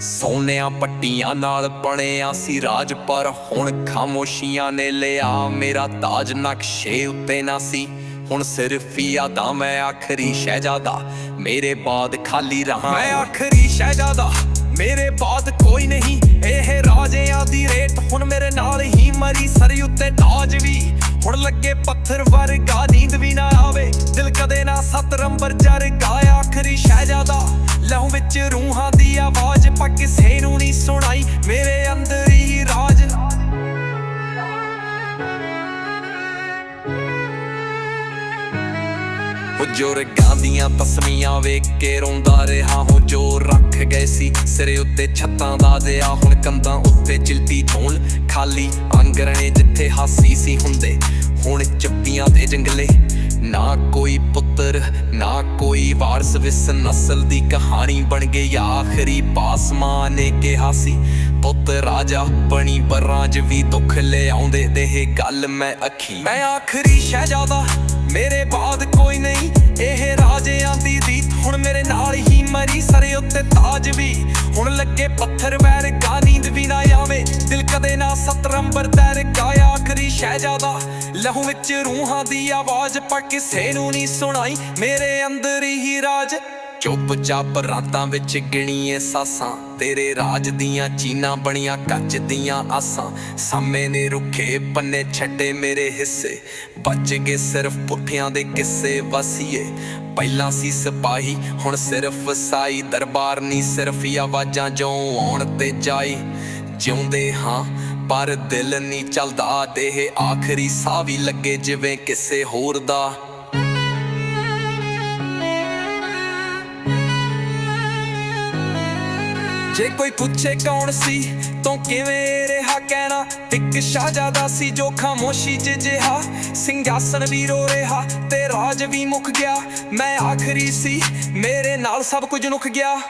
ਸੋਨਿਆਂ ਪੱਟੀਆਂ ਨਾਲ ਬਣਿਆ ਸੀ ਰਾਜ, ਪਰ ਹੁਣ ਖਾਮੋਸ਼ੀਆਂ ਨੇ ਲਿਆ ਮੇਰਾ ਤਾਜ। ਨਕਸ਼ੇ ਉੱਤੇ ਨਾ ਸੀ, ਹੁਣ ਸਿਰਫ ਯਾਦਾਂ ਮੈਂ ਆਖਰੀ ਸ਼ਹਿਜ਼ਾਦਾ। ਮੇਰੇ ਬਾਦ ਖਾਲੀ ਰਹਾ। ਮੈਂ ਆਖਰੀ ਸ਼ਹਿਜ਼ਾਦਾ, ਮੇਰੇ ਬਾਅਦ ਕੋਈ ਨਹੀਂ। ਇਹ ਰਾਜਿਆਂ ਦੀ ਰੇਟ, ਹੁਣ ਮੇਰੇ ਨਾਲ ਹੀ ਮਰੀ ਸਰੀ ਉੱਤੇ ਤਾਜ ਵੀ। ਹੁਣ ਲੱਗੇ ਪੱਥਰ ਵਰਗਾ, ਨੀਂਦ ਵੀ ਨਾ ਆਵੇ। ਦਿਲ ਕਦੇ ਨਾ ਸਤਰੰਬਰ ਜਰ ਗਾਇਆ ਆਖਰੀ ਸ਼ਹਿਜ਼ਾਦਾ। ਲਹੂ ਵਿੱਚ ਰੂਹਾਂ ਦੀ ਆਵਾਜ਼ ਪਾ ਕਿਸੇ ਨੂੰ ਨਹੀਂ ਸੁਣਾਈ, ਮੇਰੇ ਅੰਦਰ ਹੀ ਰਾਜ। ਬਜ਼ੁਰਗਾਂ ਦੀਆਂ ਤਸਮੀਆਂ ਵੇਖ ਕੇ ਰੋਂਦਾ ਰਿਹਾ ਹਾਂ ਜੋ ਰੱਖ ਗਏ ਸੀ। ਸਿਰੇ ਉੱਤੇ ਛੱਤਾਂ ਦਾ ਦਿਆ, ਹੁਣ ਕੰਧਾਂ ਉੱਤੇ ਚਿਲਤੀ ਝੋਲ ਖਾਲੀ ਆਂਗਰਣੇ ਜਿੱਥੇ ਹਾਸੀ ਸੀ ਹੁੰਦੇ, ਹੁਣ ਚੱਪੀਆਂ ਤੇ ਜੰਗਲੇ। ਨਾ ਕੋਈ ਪੁੱਤਰ, ਨਾ ਕੋਈ ਵਾਰਸ। ਵਿਸ ਨਸਲ ਦੀ ਕਹਾਣੀ ਬਣ ਗਈ ਆਖਰੀ। ਪਾਸਮਾਂ ਨੇ ਕਿਹਾ ਸੀ, ਪੁੱਤ ਰਾਜਾ ਬਣੀ ਬਰਾਜ ਵੀ ਦੁੱਖ ਲੈ ਆਉਂਦੇ ਤੇ ਇਹ ਗੱਲ ਮੈਂ ਅੱਖੀ ਮੈਂ ਆਖਰੀ ਸ਼ਹਿਜ਼ਾਦਾ, ਮੇਰੇ ਬਾਅਦ ਕੋਈ ਨਹੀਂ। ਇਹ ਰਾਜਿਆਂ ਦੀ ਰੀਤ ਹੁਣ ਮੇਰੇ ਨਾਲ ਹੀ ਮਰੀ। ਸਰੇ ਉੱਤੇ ਤਾਜ ਵੀ ਹੁਣ ਲੱਗੇ ਪੱਥਰ ਵਰਗਾ ਨੀਂਦ ਵੀ ਨਾ ਆਵੇ। ਦਿਲ ਕਦੇ ਨਾ ਸਤਰੰਬਰ ਤੈਰ ਗਾਇਆ ਸ਼ਹਿਜ਼ਾਦਾ ਲਹੂ ਵਿੱਚ ਰੂਹਾਂ ਦੀ ਆਵਾਜ਼ ਪਾ ਕਿਸੇ ਨੂੰ ਨਹੀਂ ਸੁਣਾਈ। ਮੇਰੇ ਅੰਦਰ ਹੀ ਰਾਜ। ਚੁੱਪ-ਚਾਪ ਰਾਤਾਂ ਵਿੱਚ ਗਿਣੀਏ ਸਾਸਾਂ। ਤੇਰੇ ਰਾਜ ਦੀਆਂ ਚੀਨਾ ਬਣੀਆਂ ਕੱਚ ਦੀਆਂ ਆਸਾਂ। ਸਾਹਮਣੇ ਨੇ ਰੁੱਖੇ, ਪੰਨੇ ਛੱਡੇ ਮੇਰੇ ਹਿੱਸੇ। ਬਚ ਗਏ ਸਿਰਫ ਪੁੱਠਿਆਂ ਦੇ ਕਿੱਸੇ ਵਸੀਏ। ਪਹਿਲਾਂ ਸੀ ਸਿਪਾਹੀ, ਹੁਣ ਸਿਰਫ ਸਾਈ। ਦਰਬਾਰ ਨਹੀਂ ਸਿਰਫ ਆਵਾਜ਼ਾਂ ਜੋ ਆਉਣ ਤੇ ਜਾਈ। ਜਿਉਂਦੇ ਹਾਂ ਪਰ ਦਿਲ ਨਹੀਂ ਚੱਲਦਾ ਤੇ ਇਹ ਆਖਰੀ ਸਾਹ ਵੀ ਲੱਗੇ ਜਿਵੇਂ ਕਿਸੇ ਹੋਰ ਦਾ। ਜੇ ਕੋਈ ਪੁੱਛੇ ਕੌਣ ਸੀ, ਤੂੰ ਕਿਵੇਂ ਰਿਹਾ ਕਹਿਣਾ? ਇੱਕ ਸ਼ਾਹਜ਼ਾਦਾ ਸੀ ਜੋ ਖਾਮੋਸ਼ੀ 'ਚ ਜਿਹਾ। ਸਿੰਘਾਸਨ ਵੀ ਰੋ ਰਿਹਾ ਤੇ ਰਾਜ ਵੀ ਮੁੱਕ ਗਿਆ। ਮੈਂ ਆਖਰੀ ਸੀ, ਮੇਰੇ ਨਾਲ ਸਭ ਕੁਝ ਨੁਕ ਗਿਆ।